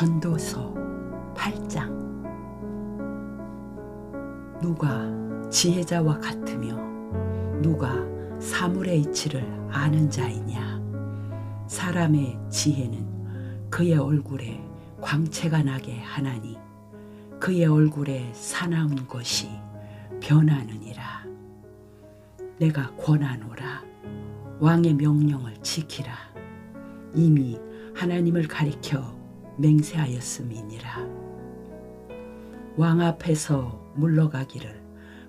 전도서 8장. 누가 지혜자와 같으며 누가 사물의 이치를 아는 자이냐? 사람의 지혜는 그의 얼굴에 광채가 나게 하나니 그의 얼굴에 사나운 것이 변하느니라. 내가 권하노라. 왕의 명령을 지키라. 이미 하나님을 가리켜 맹세하였음이니라. 왕 앞에서 물러가기를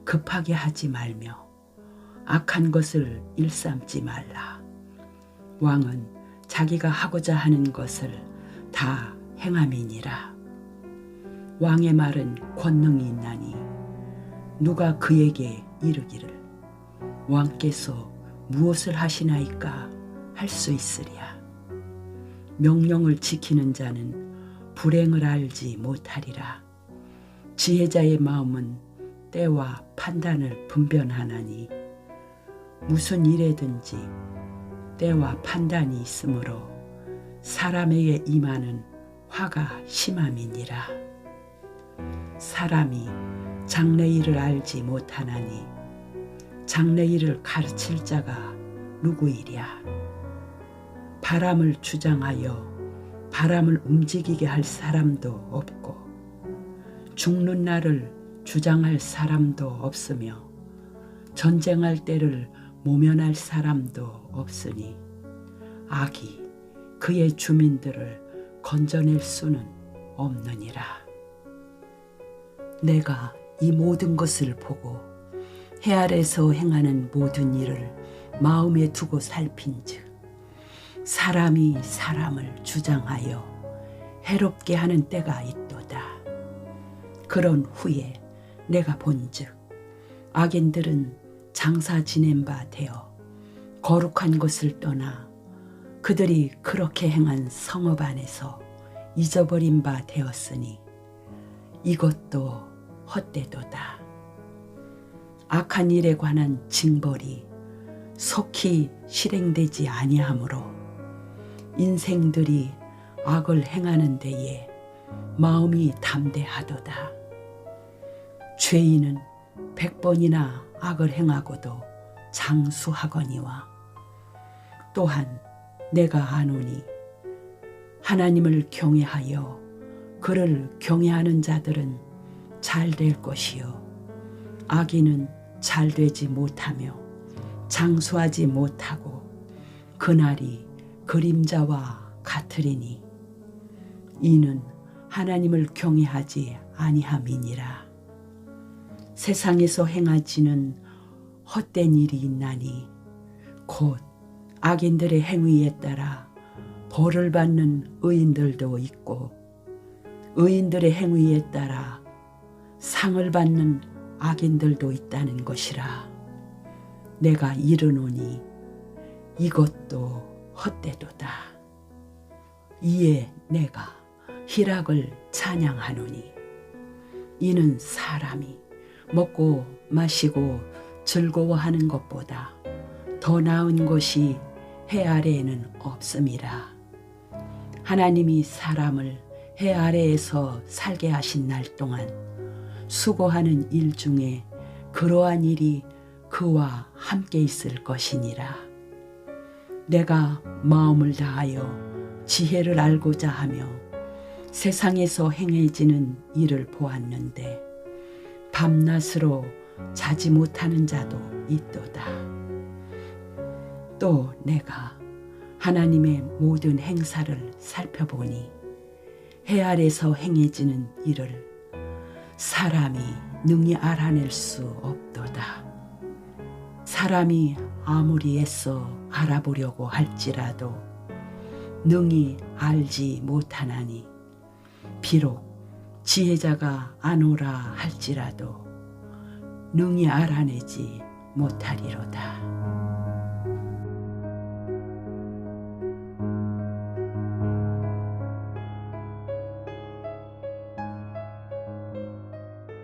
급하게 하지 말며 악한 것을 일삼지 말라. 왕은 자기가 하고자 하는 것을 다 행함이니라. 왕의 말은 권능이 있나니 누가 그에게 이르기를 왕께서 무엇을 하시나이까 할 수 있으랴 명령을 지키는 자는 불행을 알지 못하리라. 지혜자의 마음은 때와 판단을 분별하나니 무슨 일에든지 때와 판단이 있으므로 사람에게 임하는 화가 심함이니라. 사람이 장래일을 알지 못하나니 장래일을 가르칠 자가 누구이랴 바람을 주장하여 바람을 움직이게 할 사람도 없고 죽는 날을 주장할 사람도 없으며 전쟁할 때를 모면할 사람도 없으니 악이 그의 주민들을 건져낼 수는 없느니라. 내가 이 모든 것을 보고 해 아래서 행하는 모든 일을 마음에 두고 살핀즉 사람이 사람을 주장하여 해롭게 하는 때가 있도다. 그런 후에 내가 본즉 악인들은 장사 지낸 바 되어 거룩한 것을 떠나 그들이 그렇게 행한 성읍 안에서 잊어버린 바 되었으니 이것도 헛되도다. 악한 일에 관한 징벌이 속히 실행되지 아니하므로 인생들이 악을 행하는 데에 마음이 담대하도다. 죄인은 백번이나 악을 행하고도 장수하거니와 또한 내가 아노니 하나님을 경외하여 그를 경외하는 자들은 잘 될 것이요 악인은 잘 되지 못하며 장수하지 못하고 그날이 그림자와 같으리니 이는 하나님을 경외하지 아니함이니라. 세상에서 행하지는 헛된 일이 있나니 곧 악인들의 행위에 따라 벌을 받는 의인들도 있고 의인들의 행위에 따라 상을 받는 악인들도 있다는 것이라. 내가 이르노니 이것도 헛되도다 이에 내가 희락을 찬양하노니 이는 사람이 먹고 마시고 즐거워하는 것보다 더 나은 것이 해 아래에는 없음이라. 하나님이 사람을 해 아래에서 살게 하신 날 동안 수고하는 일 중에 그러한 일이 그와 함께 있을 것이니라. 내가 마음을 다하여 지혜를 알고자 하며 세상에서 행해지는 일을 보았는데 밤낮으로 자지 못하는 자도 있도다. 또 내가 하나님의 모든 행사를 살펴보니 해 아래서 행해지는 일을 사람이 능히 알아낼 수 없도다. 사람이 아무리 애써 알아보려고 할지라도 능히 알지 못하나니 비록 지혜자가 아노라 할지라도 능히 알아내지 못하리로다.